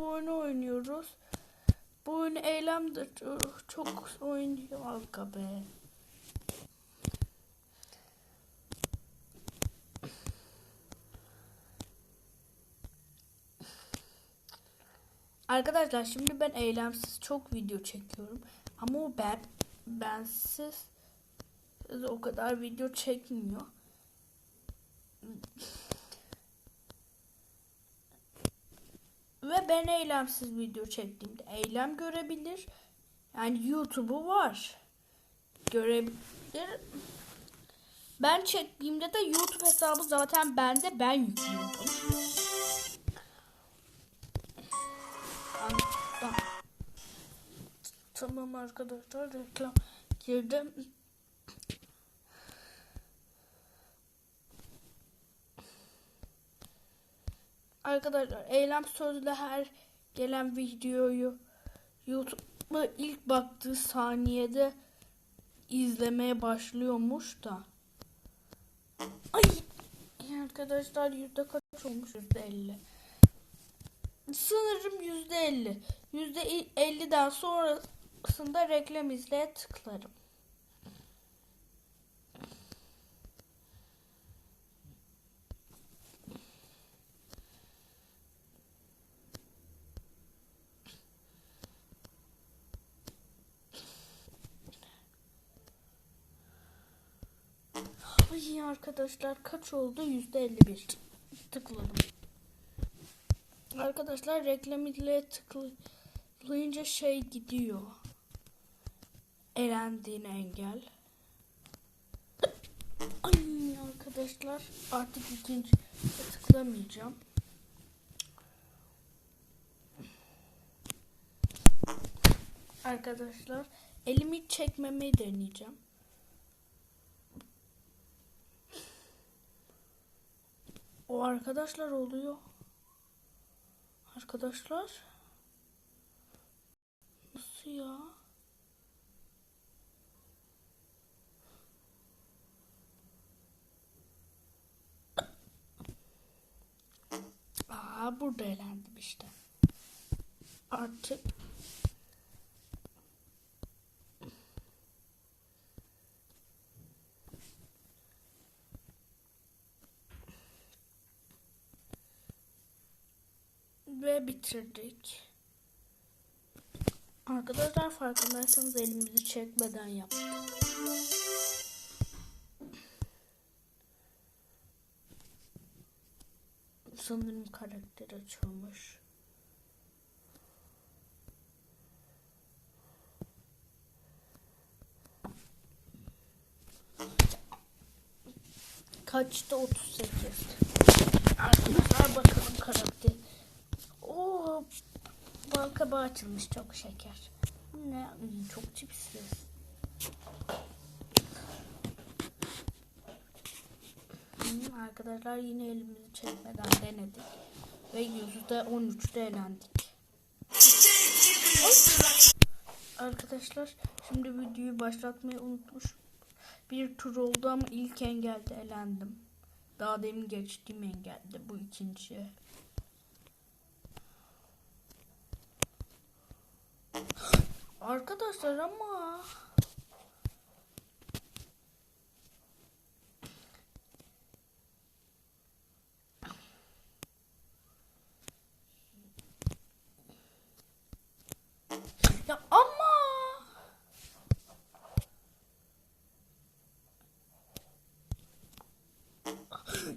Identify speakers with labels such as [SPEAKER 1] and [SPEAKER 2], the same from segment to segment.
[SPEAKER 1] bu oyunu oynuyoruz. Bu oyunu eylem de çok, oynuyor. Arka be. Arkadaşlar şimdi ben eylemsiz çok video çekiyorum. Ama o ben bensiz o kadar video çekmiyor. Ve ben eylemsiz video çektiğimde eylem görebilir. Yani YouTube'u var. Görebilir. Ben çektiğimde de YouTube hesabı zaten bende ben yüklüyordum. Tamam arkadaşlar reklam girdim. Arkadaşlar eylem sözle her gelen videoyu YouTube'a ilk baktığı saniyede izlemeye başlıyormuş da. Ay arkadaşlar yüzde kaç olmuş? Yüzde elli. Sanırım yüzde elli. Yüzde elliden sonrasında reklam izleye tıklarım. Ay arkadaşlar kaç oldu? Yüzde elli bir. Tıkladım. Arkadaşlar reklam ile tıklayınca şey gidiyor. Elendiğin engel. Ay arkadaşlar artık ikinci tıklamayacağım. Arkadaşlar elimi çekmemeyi deneyeceğim. Arkadaşlar oluyor. Arkadaşlar. Nasıl ya? Aa burada elendim işte. Artık ve bitirdik. Arkadaşlar farkındaysanız elimizi çekmeden yaptık. Sanırım karakter açılmış. Kaçta 38. Arkadaşlar bakalım karakter. Bal kabağı açılmış çok şeker. Ne? Hmm, Çok cipsiz. Hmm, arkadaşlar yine elimizi çekmeden denedik. Ve yüzde 13'te elendik. Ay! Arkadaşlar şimdi videoyu başlatmayı unutmuş. Bir tur oldu ama ilk engelde elendim. Daha demin geçtiğim engelde bu ikinci. Arkadaşlar ama Ya ama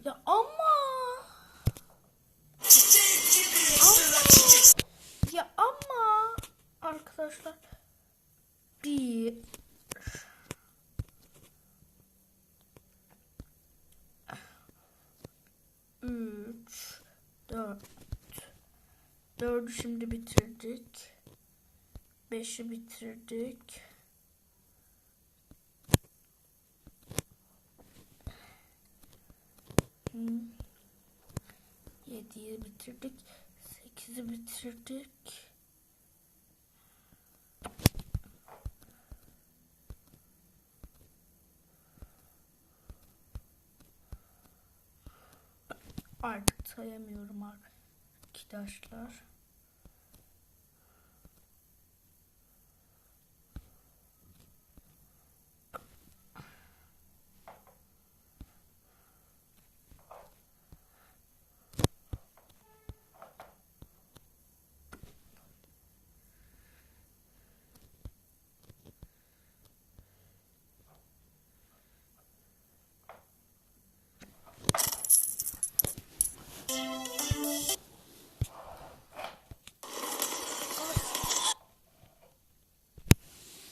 [SPEAKER 1] Ya ama Ama Ya ama Arkadaşlar. Bir. Üç. Dört. Dördü şimdi bitirdik. Beşi bitirdik. Yediyi bitirdik. Sekizi bitirdik Artık sayamıyorum arkadaşlar.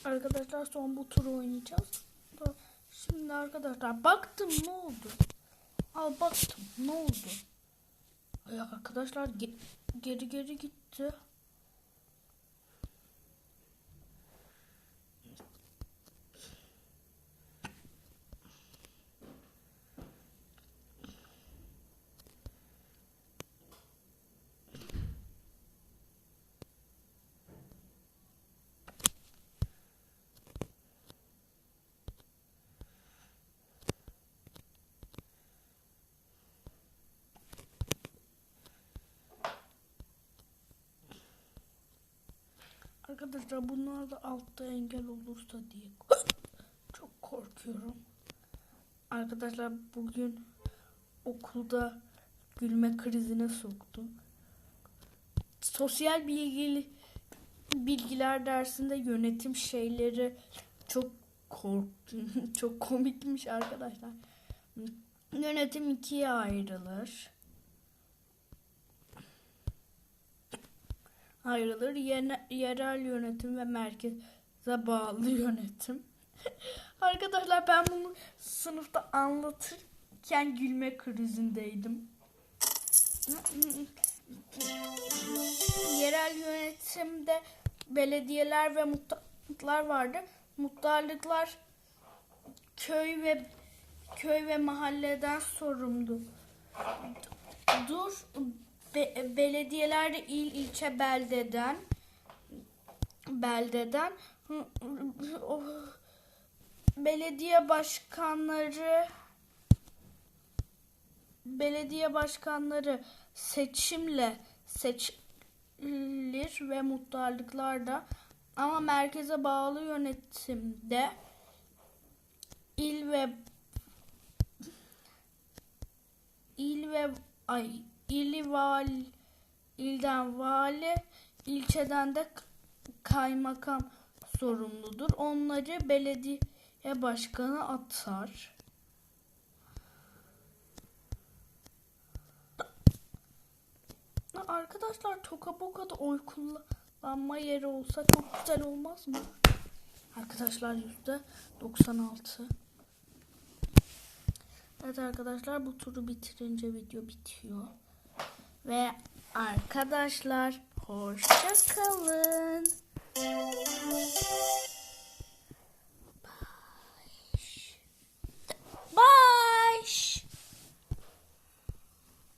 [SPEAKER 1] Arkadaşlar son bu turu oynayacağız. Şimdi arkadaşlar baktım ne oldu? Al baktım ne oldu? Ay arkadaşlar ge- geri geri gitti. Arkadaşlar bunlar da altta engel olursa diye çok korkuyorum. Arkadaşlar bugün okulda gülme krizine soktum. Sosyal bilgi bilgiler dersinde yönetim şeyleri çok korktum. çok komikmiş arkadaşlar. Yönetim ikiye ayrılır. Ayrılır. Yerel yönetim ve merkeze bağlı yönetim. Arkadaşlar ben bunu sınıfta anlatırken gülme krizindeydim. yerel yönetimde belediyeler ve muhtarlıklar vardı. Muhtarlıklar köy ve köy ve mahalleden sorumlu. Dur be, belediyelerde il ilçe beldeden beldeden hı, hı, o, belediye başkanları belediye başkanları seçimle seçilir ve muhtarlıklarda ama merkeze bağlı yönetimde il ve il ve ay ili vali ilden vali ilçeden de kaymakam sorumludur. Onları belediye başkanı atar. Arkadaşlar Toka Boka'da oy kullanma yeri olsa çok güzel olmaz mı? Arkadaşlar yüzde 96. Evet arkadaşlar bu turu bitirince video bitiyor. Ve arkadaşlar hoşça kalın. Bye. Bye.